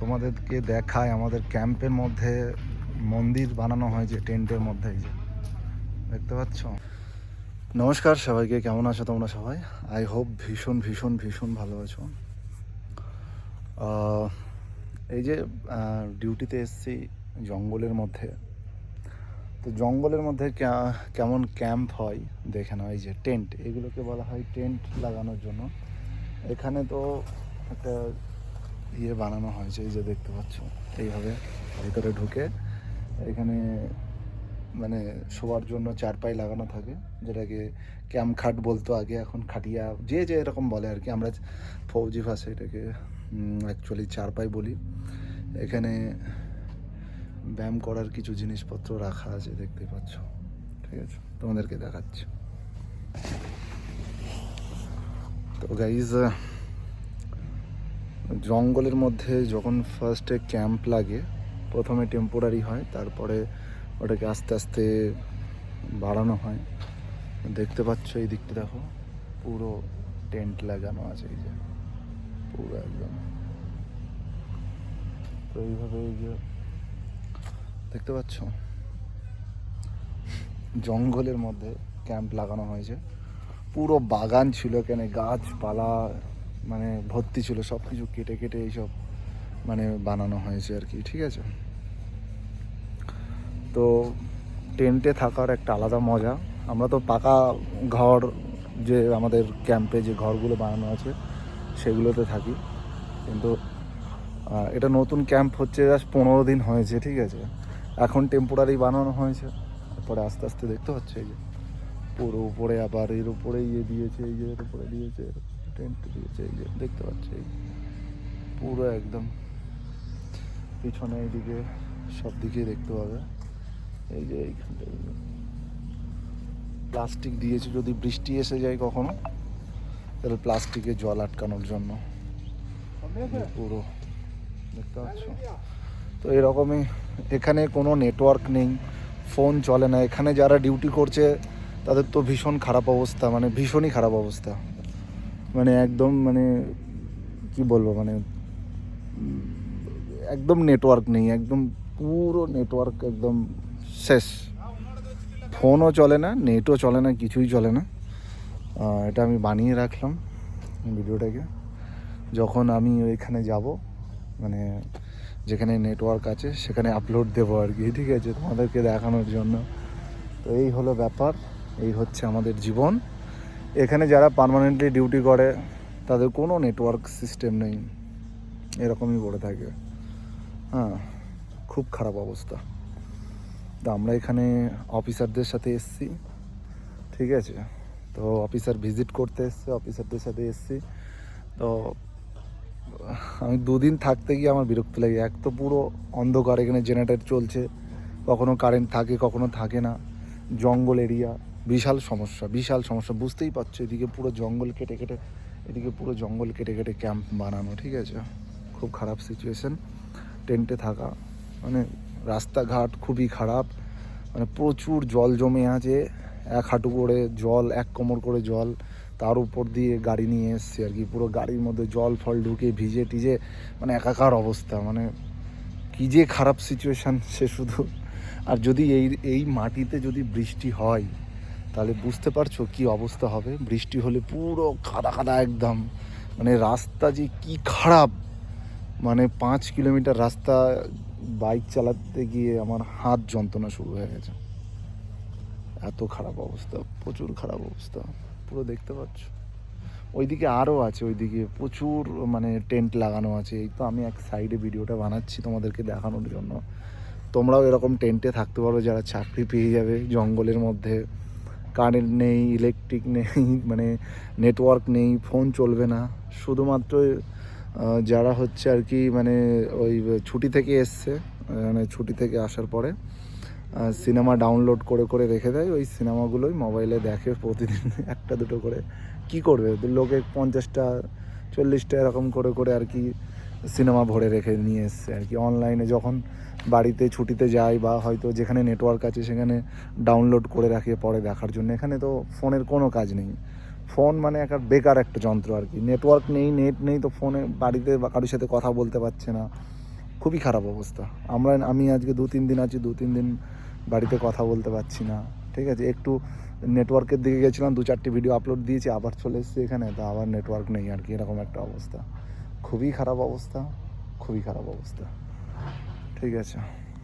তোমাদেরকে দেখায় আমাদের ক্যাম্পের মধ্যে মন্দির বানানো হয়েছে টেন্টের মধ্যে এই যে। দেখতে পাচ্ছ? নমস্কার সবাইকে, কেমন আছো তোমরা সবাই? আই হোপ ভীষণ ভীষণ ভীষণ ভালো আছো। এই যে ডিউটিতে এসছি জঙ্গলের মধ্যে। তো জঙ্গলের মধ্যে কেমন ক্যাম্প হয়, দেখে নাও, এই যে টেন্ট। এগুলোকে বলা হয় টেন্ট লাগানোর জন্য। এখানে তো একটা ইয়ে বানানো হয়েছে, এই যে দেখতে পাচ্ছ, এইভাবে ভিতরে ঢুকে এখানে মানে শোয়ার জন্য চারপাই লাগানো থাকে, যেটাকে ক্যাম্প খাট বলতো আগে, এখন খাটিয়া, যে যে এরকম বলে আর কি, আমরা ফৌজি ভাষায় এটাকে অ্যাকচুয়ালি চারপাই বলি। এখানে ব্যায়াম করার কিছু জিনিসপত্র রাখা আছে, দেখতে পাচ্ছ, ঠিক আছে, তোমাদেরকে দেখাচ্ছি। তো গাইজ জঙ্গলের মধ্যে যখন ফার্স্টে ক্যাম্প লাগে, প্রথমে টেম্পোরারি হয়, তারপরে ওটাকে আস্তে আস্তে বাড়ানো হয়। দেখতে পাচ্ছ এই দিকটা, দেখো, পুরো টেন্ট লাগানো আছে এই যে, পুরো একদম। তো এইভাবে এই যে, দেখতে পাচ্ছ? জঙ্গলের মধ্যে ক্যাম্প লাগানো হয়েছে। পুরো বাগান ছিল এখানে, গাছপালা মানে ভর্তি ছিল সব কিছু কেটে কেটে এইসব মানে বানানো হয়েছে আর কি, ঠিক আছে? তো টেন্টে থাকার একটা আলাদা মজা। আমরা তো পাকা ঘর যে আমাদের ক্যাম্পে যে ঘরগুলো বানানো আছে, সেগুলোতে থাকি। কিন্তু এটা নতুন ক্যাম্প হচ্ছে, জাস্ট পনেরো দিন হয়েছে, ঠিক আছে? এখন টেম্পোরারি বানানো হয়েছে। তারপরে আস্তে আস্তে দেখতে হচ্ছে এই যে, পুরো উপরে আবার এর উপরে ইয়ে দিয়েছে, এই যে এর উপরে দিয়েছে টেন্ট দিয়েছে এই যে দেখতে পাচ্ছ পুরো একদম পিছনে এইদিকে সব দিকে দেখতে পাবে। এই যে এইখানটা প্লাস্টিক দিয়েছে, যদি বৃষ্টি এসে যায় কখনো, তাহলে প্লাস্টিকে জল আটকানোর জন্য। পুরো, দেখতে পাচ্ছ? তো এরকমই, এখানে কোনো নেটওয়ার্ক নেই ফোন চলে না। এখানে যারা ডিউটি করছে, তাদের তো ভীষণ খারাপ অবস্থা মানে ভীষণই খারাপ অবস্থা। মানে একদম মানে কি বলব মানে একদম নেটওয়ার্ক নেই, একদম পুরো নেটওয়ার্ক একদম শেষ। ফোনও চলে না নেটও চলে না, কিছুই চলে না। এটা আমি বানিয়ে রাখলাম ভিডিওটাকে। যখন আমি ওইখানে যাব মানে যেখানে নেটওয়ার্ক আছে, সেখানে আপলোড দেবো আর কি, ঠিক আছে? তোমাদেরকে দেখানোর জন্য। তো এই হলো ব্যাপার, এই হচ্ছে আমাদের জীবন। এখানে যারা পার্মানেন্টলি ডিউটি করে, তাদের কোনো নেটওয়ার্ক সিস্টেম নেই। এরকমই পড়ে থাকে। হ্যাঁ খুব খারাপ অবস্থা। তো আমরা এখানে অফিসারদের সাথে এসছি, ঠিক আছে? তো অফিসার ভিজিট করতে এসছে অফিসারদের সাথে এসছি। তো আমি দুদিন থাকতে গিয়ে আমার বিরক্ত লাগে। এক তো পুরো অন্ধকার, এখানে জেনারেটর চলছে। কখনো কারেন্ট থাকে, কখনো থাকে না। জঙ্গল এরিয়া বিশাল সমস্যা বিশাল সমস্যা। বুঝতেই পারছ, এদিকে পুরো জঙ্গল কেটে কেটে, এদিকে পুরো জঙ্গল কেটে কেটে ক্যাম্প বানানো, ঠিক আছে? খুব খারাপ সিচুয়েশন টেন্টে থাকা মানে রাস্তাঘাট খুবই খারাপ। মানে প্রচুর জল জমে আছে, এক হাঁটু করে জল, এক কোমর করে জল। তার উপর দিয়ে গাড়ি নিয়ে এসছি আর কি, পুরো গাড়ির মধ্যে জল ফল ঢুকে ভিজে টিজে মানে একাকার অবস্থা মানে কী যে খারাপ সিচুয়েশান সে শুধু। আর যদি এই এই মাটিতে যদি বৃষ্টি হয় তাহলে বুঝতে পারছ কি অবস্থা হবে? বৃষ্টি হলে পুরো কাদা কাদা একদম। মানে রাস্তা যে কি খারাপ। মানে পাঁচ কিলোমিটার রাস্তা বাইক চালাতে গিয়ে আমার হাত যন্ত্রণা শুরু হয়ে গেছে। এত খারাপ অবস্থা, প্রচুর খারাপ অবস্থা, পুরো দেখতে পাচ্ছ। ওইদিকে আরও আছে, ওইদিকে প্রচুর মানে টেন্ট লাগানো আছে। এই তো আমি এক সাইডে ভিডিওটা বানাচ্ছি তোমাদেরকে দেখানোর জন্য। তোমরাও এরকম টেন্টে থাকতে পারো, যারা চাকরি পেয়ে যাবে জঙ্গলের মধ্যে। কারেন্ট নেই ইলেকট্রিক নেই মানে নেটওয়ার্ক নেই ফোন চলবে না। শুধুমাত্র যারা হচ্ছে আর কি মানে ওই, ছুটি থেকে এসছে মানে ছুটি থেকে আসার পরে সিনেমা ডাউনলোড করে করে রেখে দেয়। ওই সিনেমাগুলোই মোবাইলে দেখে প্রতিদিন একটা, দুটো করে। কি করবে? লোকে পঞ্চাশটা, চল্লিশটা এরকম করে করে আর কি সিনেমা ভরে রেখে নিয়ে এসছে আর কি। অনলাইনে যখন বাড়িতে ছুটিতে যায় বা হয়তো যেখানে নেটওয়ার্ক আছে সেখানে ডাউনলোড করে রাখে, পরে দেখার জন্য। এখানে তো ফোনের কোনো কাজ নেই। ফোন মানে একটা বেকার একটা যন্ত্র আর কি। নেটওয়ার্ক নেই নেট নেই তো ফোনে বাড়িতে বা কারোর সাথে কথা বলতে পারছে না। খুবই খারাপ অবস্থা। আমরা, আমি আজকে দু, তিন দিন আছি, দু, তিন দিন বাড়িতে কথা বলতে পারছি না। ঠিক আছে, একটু নেটওয়ার্কের দিকে গেছিলাম, দু, চারটি ভিডিও আপলোড দিয়েছি, আবার চলে এসেছি এখানে, তো আবার নেটওয়ার্ক নেই আর কি, এরকম একটা অবস্থা। খুবই খারাপ অবস্থা, খুবই খারাপ অবস্থা। ঠিক আছে।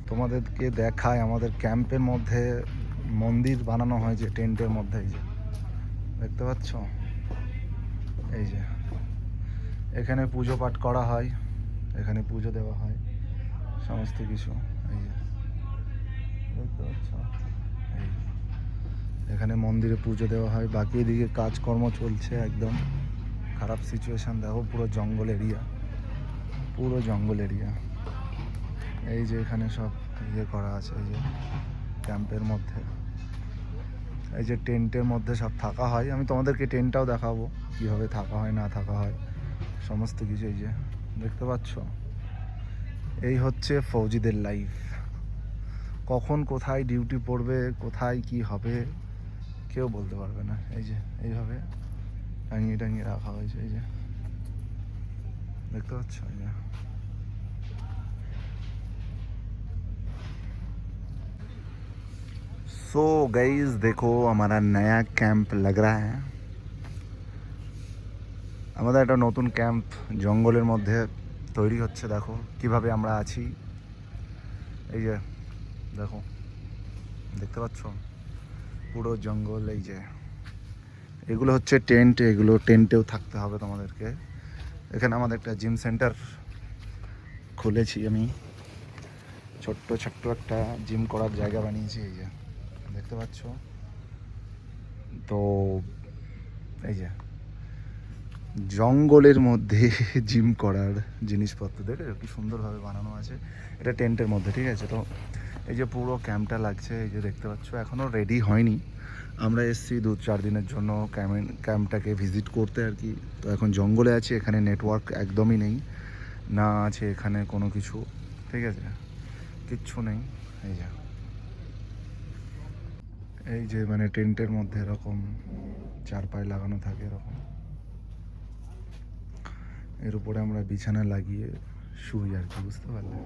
তোমাদেরকে দেখায় আমাদের ক্যাম্পের মধ্যে মন্দির বানানো হয়েছে টেন্টের মধ্যে এই যে। দেখতে পাচ্ছ? এই যে। এখানে পুজো পাঠ করা হয়, এখানে পুজো দেওয়া হয়, সমস্ত কিছু। এই যে। দেখতে পাচ্ছ? এই যে। এখানে মন্দিরে পুজো দেওয়া হয়, বাকি এদিকে কাজকর্ম চলছে একদম। খারাপ সিচুয়েশান দেখো পুরো জঙ্গল এরিয়া পুরো জঙ্গল এরিয়া এই যে এখানে সব ইয়ে করা আছে, এই যে ক্যাম্পের মধ্যে। এই যে টেন্টের মধ্যে সব থাকা হয়। আমি তোমাদেরকে টেন্টটাও দেখাবো, কীভাবে থাকা হয়, না থাকা হয়, সমস্ত কিছু এই যে, দেখতে পাচ্ছ? এই হচ্ছে ফৌজিদের লাইফ কখন কোথায় ডিউটি পড়বে, কোথায় কি হবে, কেউ বলতে পারবে না। এই যে, এইভাবে টাঙিয়ে টাঙিয়ে রাখা হয়েছে এই যে দেখতে পাচ্ছ এই যে सो गाइस देखो हमारा नया कैंप लग रहा है আমাদের একটা নতুন ক্যাম্প জঙ্গলের মধ্যে তৈরি হচ্ছে দেখো কিভাবে আমরা আছি এই যে দেখো দেখতে পাচ্ছ পুরো জঙ্গল এই যে এগুলো হচ্ছে টেন্ট, এগুলো টেন্টেও থাকতে হবে তোমাদেরকে। এখানে আমাদের একটা জিম সেন্টার খুলেছি আমি। ছোট্ট ছোট্ট একটা জিম করার জায়গা বানিয়েছি, এই যে। দেখতে পাচ্ছ? তো এই যে, জঙ্গলের মধ্যে জিম করার জিনিসপত্র। দেখে কি সুন্দরভাবে বানানো আছে। এটা টেন্টের মধ্যে, ঠিক আছে? তো এই যে পুরো ক্যাম্পটা লাগছে, এই যে দেখতে পাচ্ছ এখনও রেডি হয়নি। আমরা এসেছি দু চার দিনের জন্য ক্যাম্প ক্যাম্পটাকে ভিজিট করতে আর কি। তো এখন জঙ্গলে আছি, এখানে নেটওয়ার্ক একদমই নেই। না আছে এখানে কোনো কিছু, ঠিক আছে? কিচ্ছু নেই, এই যে। এই যে মানে টেন্টের মধ্যে এরকম চার পায়ে লাগানো থাকে এরকম। এর উপরে আমরা বিছানা লাগিয়ে শুই আর কি, বুঝতে পারলে?